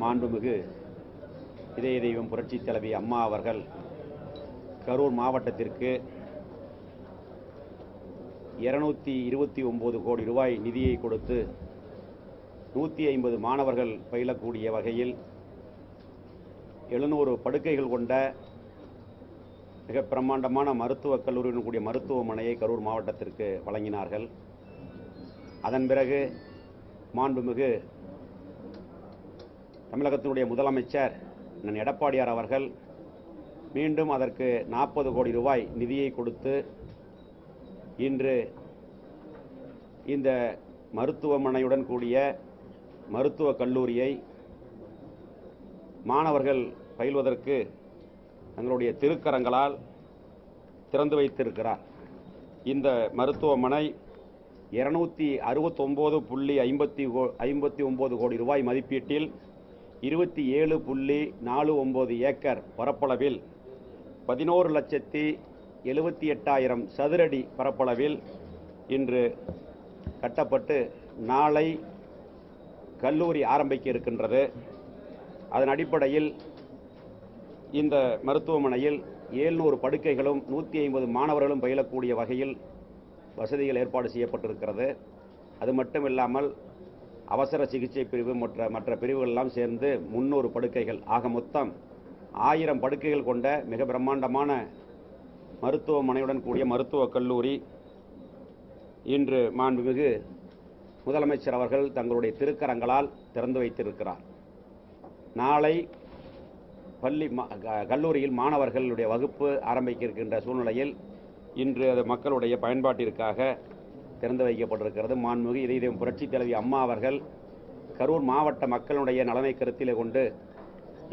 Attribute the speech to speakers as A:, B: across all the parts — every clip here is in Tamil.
A: மாண்புமிகு இதய தெய்வம் புரட்சித் தலைவி அம்மா அவர்கள் கரூர் மாவட்டத்திற்கு இருநூத்தி இருபத்தி ஒம்பது கோடி ரூபாய் நிதியை கொடுத்து நூற்றி ஐம்பது மாணவர்கள் பயிலக்கூடிய வகையில் எழுநூறு படுக்கைகள் கொண்ட மிக பிரம்மாண்டமான மருத்துவக் கல்லூரியுடன் கூடிய மருத்துவமனையை கரூர் மாவட்டத்திற்கு வழங்கினார்கள். அதன் பிறகு மாண்புமிகு தமிழகத்தினுடைய முதலமைச்சர் அண்ணன் எடப்பாடியார் அவர்கள் மீண்டும் அதற்கு நாற்பது கோடி ரூபாய் நிதியை கொடுத்து இன்று இந்த மருத்துவமனையுடன் கூடிய மருத்துவக் கல்லூரியை மாணவர்கள் பயில்வதற்கு தங்களுடைய திருக்கரங்களால் திறந்து வைத்திருக்கிறார். இந்த மருத்துவமனை இருநூத்தி அறுபத்தொம்போது புள்ளி ஐம்பத்தி ஐம்பத்தி ஒம்பது கோடி ரூபாய் மதிப்பீட்டில் இருபத்தி ஏழு புள்ளி நாலு ஒம்பது ஏக்கர் பரப்பளவில் பதினோரு லட்சத்தி எழுபத்தி எட்டாயிரம் சதுரடி பரப்பளவில் இன்று கட்டப்பட்டு நாளை கல்லூரி ஆரம்பிக்க இருக்கின்றது. அதன் அடிப்படையில் இந்த மருத்துவமனையில் ஏழ்நூறு படுக்கைகளும் நூற்றி ஐம்பது மாணவர்களும் பயிலக்கூடிய வகையில் வசதிகள் ஏற்பாடு செய்யப்பட்டிருக்கிறது. அது மட்டும் இல்லாமல் அவசர சிகிச்சை பிரிவு மற்ற மற்ற பிரிவுகள்லாம் சேர்ந்து முன்னூறு படுக்கைகள். ஆக மொத்தம் ஆயிரம் படுக்கைகள் கொண்ட மிக பிரம்மாண்டமான மருத்துவமனையுடன் கூடிய மருத்துவக் கல்லூரி. இன்று மாண்புமிகு முதலமைச்சர் அவர்கள் தங்களுடைய திருக்கரங்களால் திறந்து வைத்திருக்கிறார். நாளை பள்ளி மா- க- கல்லூரியில் மாணவர்களுடைய வகுப்பு ஆரம்பிக்க இருக்கின்ற சூழ்நிலையில் இன்று அது மக்களுடைய பயன்பாட்டிற்காக திறந்து வைக்கப்பட்டிருக்கிறது. மாண்புமிகு இதயம் புரட்சி தலைவி அம்மா அவர்கள் கரூர் மாவட்ட மக்களுடைய நலனை கருத்திலே கொண்டு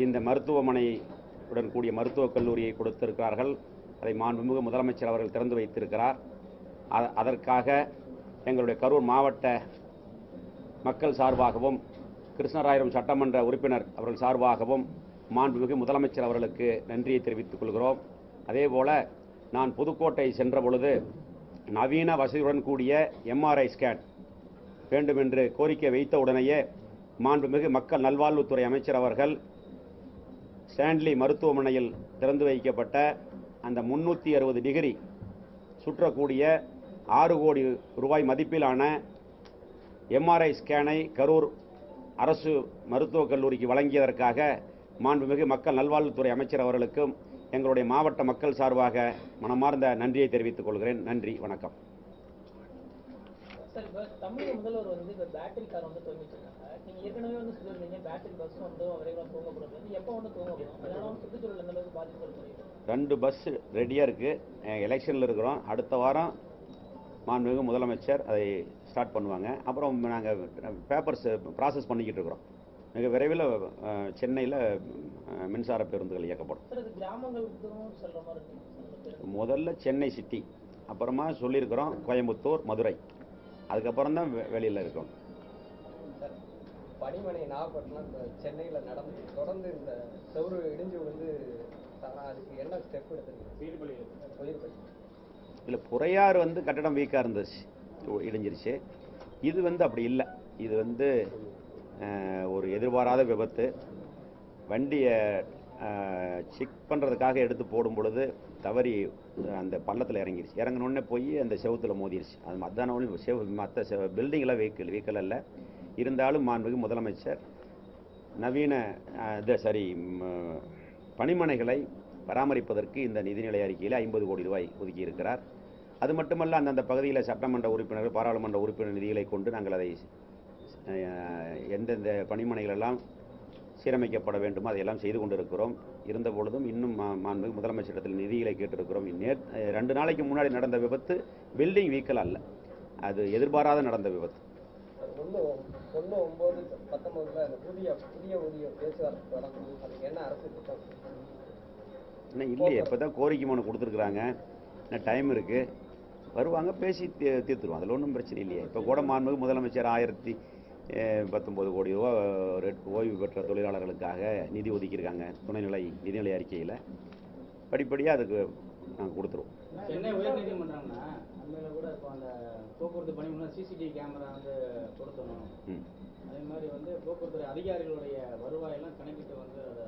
A: இந்த மருத்துவமனையுடன் கூடிய மருத்துவக் கல்லூரியை கொடுத்திருக்கிறார்கள். அதை மாண்புமிகு முதலமைச்சர் அவர்கள் திறந்து வைத்திருக்கிறார். அதற்காக எங்களுடைய கரூர் மாவட்ட மக்கள் சார்பாகவும் கிருஷ்ணராயிரம் சட்டமன்ற உறுப்பினர் அவர்கள் சார்பாகவும் மாண்புமிகு முதலமைச்சர் அவர்களுக்கு நன்றியை தெரிவித்துக் கொள்கிறோம். அதேபோல நான் புதுக்கோட்டை சென்ற பொழுது நவீன வசதியுடன் கூடிய எம்ஆர்ஐ ஸ்கேன் வேண்டும் என்று கோரிக்கை வைத்த உடனேயே மாண்புமிகு மக்கள் நல்வாழ்வுத்துறை அமைச்சர் அவர்கள் ஸ்டான்லி மருத்துவமனையில் திறந்து வைக்கப்பட்ட அந்த முன்னூற்றி அறுபது டிகிரி சுற்றக்கூடிய ஆறு கோடி ரூபாய் மதிப்பிலான எம்ஆர்ஐ ஸ்கேனை கரூர் அரசு மருத்துவக் கல்லூரிக்கு வழங்கியதற்காக மாண்புமிகு மக்கள் நல்வாழ்வுத்துறை அமைச்சர் அவர்களுக்கும் எங்களுடைய மாவட்ட மக்கள் சார்பாக மனமார்ந்த நன்றியை தெரிவித்துக் கொள்கிறேன். நன்றி வணக்கம்.
B: சார் இப்போ தமிழக முதல்வர் வந்து இப்போ பேட்டரி கார் வந்து துவங்கிச்சிருக்காங்க நீங்க ஏற்கனவே வந்து சொல்லியிருந்தீங்க பேட்டரி பஸ் வந்து விரைவில் துவங்கப்படுறது வந்து எப்போ வந்து துவங்கப்படும் அதனால வந்து சுற்றுச்சூழல் எந்த அளவுக்கு பாதிப்பு ஏற்படுகிறது
A: ரெண்டு பஸ் ரெடியாக இருக்குது எலெக்ஷனில் இருக்கிறோம். அடுத்த வாரம் மாண்புமிகு முதலமைச்சர் அதை ஸ்டார்ட் பண்ணுவாங்க. அப்புறம் நாங்கள் பேப்பர்ஸ் ப்ராசஸ் பண்ணிக்கிட்டு இருக்கிறோம். மிக விரைவில் சென்னையில் மின்சார பேருந்துகள் இயக்கப்படும். முதல்ல சென்னை சிட்டி அப்புறமா சொல்லியிருக்கிறோம் கோயம்புத்தூர் மதுரை. அதுக்கப்புறம் தான் வெளியில் இருக்கோம்.
C: பனிமனை நாகப்பட்டினம் சென்னையில நடந்து தொடர்ந்து இந்த செவுரு இடிஞ்சு விழுந்து அதுக்கு என்ன ஸ்டெப் எடுத்துருக்கு
A: இல்லை புறையாறு வந்து கட்டடம் வீக்காக இருந்துச்சு இடிஞ்சிருச்சு. இது வந்து அப்படி இல்லை. இது வந்து ஒரு எதிர்பாராத விபத்து. வண்டியை செக் பண்ணுறதுக்காக எடுத்து போடும் பொழுது தவறி அந்த பள்ளத்தில் இறங்கிருச்சு. இறங்கினோடனே போய் அந்த செவுத்துல மோதிருச்சு. அது மத்தான செவ் மற்ற பில்டிங்கில் வெஹிக்கிள் வெஹிக்கிள் அல்ல. இருந்தாலும் மாண்புமிகு முதலமைச்சர் நவீன இது சரி பணிமனைகளை பராமரிப்பதற்கு இந்த நிதிநிலை அறிக்கையில் ஐம்பது கோடி ரூபாய் ஒதுக்கியிருக்கிறார். அது மட்டுமல்ல அந்தந்த பகுதியில் சட்டமன்ற உறுப்பினர்கள் பாராளுமன்ற உறுப்பினர் நிதிகளை கொண்டு நாங்கள் அதை எந்தெந்த பணிமனைகள் எல்லாம் சீரமைக்கப்பட வேண்டுமோ அதையெல்லாம் செய்து கொண்டிருக்கிறோம். இருந்த பொழுதும் இன்னும் மாண்புமிகு முதலமைச்சரிடத்தில் நிதிகளை கேட்டிருக்கிறோம். நேர் ரெண்டு நாளைக்கு முன்னாடி நடந்த விபத்து பில்டிங் வீக்கல் அல்ல. அது எதிர்பாராத நடந்த விபத்து. இன்னும் இல்லையே. இப்போ தான் கோரிக்கை மனு கொடுத்துருக்குறாங்க. இன்னும் டைம் இருக்குது வருவாங்க பேசி தீ தீர்த்துருவோம். அதில் ஒன்றும் பிரச்சனை இல்லையே. இப்போ கூட மாண்புமிகு முதலமைச்சர் ஆயிரத்தி அஹ், பத்தொன்பது கோடி ரூபா ரெட் ஓய்வு பெற்ற தொழிலாளர்களுக்காக நிதி ஒதுக்கியிருக்காங்க. துணைநிலை நிதிநிலை அறிக்கையில். படிப்படியாக அதுக்கு நாங்கள் கொடுத்துருவோம்.
D: சென்னை உயர்நீதிமன்றம்னா அண்மையில கூட இப்போ அந்த போக்குவரத்து பணி சிசிடிவி கேமரா வந்து பொருத்தணும்
A: ம்.
D: அதே மாதிரி வந்து போக்குவரத்து அதிகாரிகளுடைய வருவாயில எல்லாம் கணக்கிட்டு வந்து அதை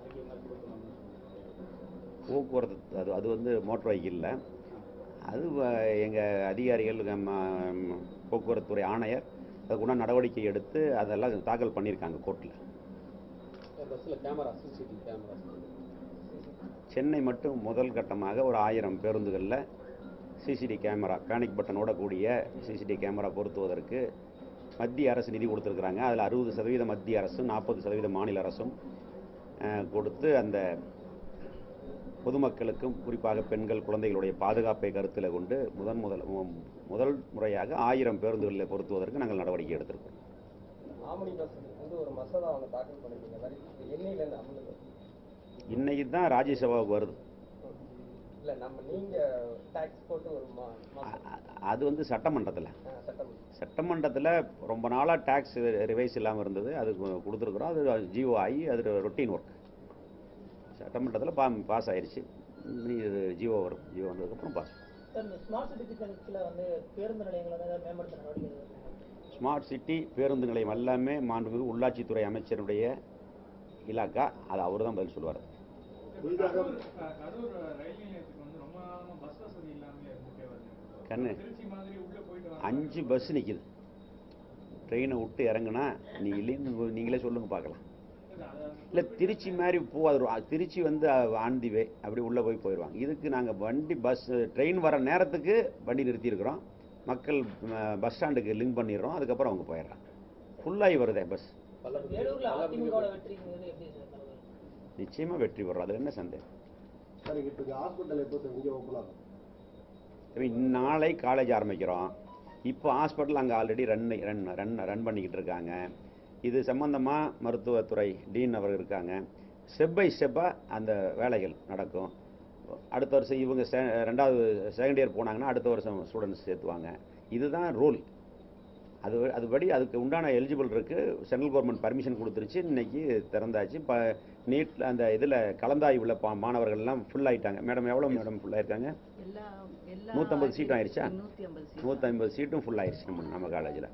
D: அறிக்கை மாதிரி கொடுக்கணும்னு சொன்னாங்க.
A: போக்குவரத்து அது அது வந்து மோட்டர் வெஹிக்கிளில் அது எங்கள் அதிகாரிகள் போக்குவரத்துறை ஆணையர் அதுக்குள்ள நடவடிக்கை எடுத்து அதெல்லாம் தாக்கல் பண்ணியிருக்காங்க கோர்ட்டில் சென்னை மட்டும் முதல் கட்டமாக ஒரு ஆயிரம் பேருந்துகளில் சிசிடி கேமரா பேனிக் பட்டனோட கூடிய சிசிடி கேமரா பொருத்துவதற்கு மத்திய அரசு நிதி கொடுத்துருக்குறாங்க. அதில் அறுபது சதவீத மத்திய அரசும் நாற்பது சதவீத மாநில அரசும் கொடுத்து அந்த பொதுமக்களுக்கும் குறிப்பாக பெண்கள் குழந்தைகளுடைய பாதுகாப்பை கருத்தில் கொண்டு முதன் முதல் முதல் முறையாக ஆயிரம் பேருந்துகளில் பொருத்துவதற்கு நாங்கள் நடவடிக்கை எடுத்திருக்கோம். இன்னைக்கு தான் ராஜ்யசபாவுக்கு வருது. அது வந்து சட்டமன்றத்தில்.
C: சட்டம்
A: சட்டமன்றத்தில் ரொம்ப நாளாக டேக்ஸ் ரிவைஸ் இல்லாமல் இருந்தது. அது கொடுத்துருக்குறோம். அது ஜியோ ஆகி அது ரொட்டீன் ஒர்க் சட்டமன்றத்தில் பா பாஸ் ஆயிடுச்சு இனி இது ஜியோ வரும். ஜியோ வந்ததுக்கப்புறம் பாஸ்.
B: ஸ்மார்ட் சிட்டி பேருந்து
A: நிலையம் எல்லாமே மாண்புமிகு உள்ளாட்சித்துறை அமைச்சருடைய இலாக்கா. அது அவர் தான் பதில் சொல்லுவார். கண்ணு.
E: திருச்சி மாதிரி உள்ள போயிட்டு வர
A: அஞ்சு பஸ் நிற்கிது ட்ரெயினை விட்டு இறங்குனா நீ இல்லைன்னு நீங்களே சொல்லுங்க பார்க்கலாம். இல்லை திருச்சி மாதிரி போ அது ஒரு- திருச்சி வந்து ஆன் தி வே அப்படி உள்ளே போய் போயிடுவாங்க இதுக்கு நாங்கள் வண்டி பஸ் ட்ரெயின் வர நேரத்துக்கு வண்டி நிறுத்தியிருக்கிறோம். மக்கள் பஸ் ஸ்டாண்டுக்கு லிங்க் பண்ணிடுறோம். அதுக்கப்புறம் அவங்க போயிடுறாங்க. ஃபுல்லாகி வருதே பஸ்? நிச்சயமாக வெற்றி பெறுறோம் அது என்ன சந்தேகம்? நாளை காலேஜ் ஆரம்பிக்கிறோம். இப்போ ஹாஸ்பிட்டல் அங்கே already run run run run பண்ணிக்கிட்டு இருக்காங்க. இது சம்பந்தமாக மருத்துவத்துறை டீன் அவர் இருக்காங்க. ஸ்டெப் பை ஸ்டெப்பாக அந்த வேலைகள் நடக்கும். அடுத்த வருஷம் இவங்க செ ரெண்டாவது செகண்ட் இயர் போனாங்கன்னா அடுத்த வருஷம் ஸ்டூடெண்ட்ஸ் சேர்த்துவாங்க. இதுதான் ரூல். அது அதுபடி அதுக்கு உண்டான எலிஜிபிள் இருக்குது சென்ட்ரல் கவர்மெண்ட் பர்மிஷன் கொடுத்துருச்சு. இன்னைக்கு திறந்தாச்சு. இப்போ நீட் அந்த இதில் கலந்தாய்வுள்ள பா மாணவர்கள்லாம் ஃபுல் ஆயிட்டாங்க. மேடம் எவ்வளோ மேடம் ஃபுல்
F: எல்லா
A: நூற்றம்பது சீட்டும் ஆயிடுச்சா
F: நூற்றி ஐம்பது
A: சீட்டும் ஃபுல் ஆயிடுச்சு நம்ம நம்ம காலேஜில்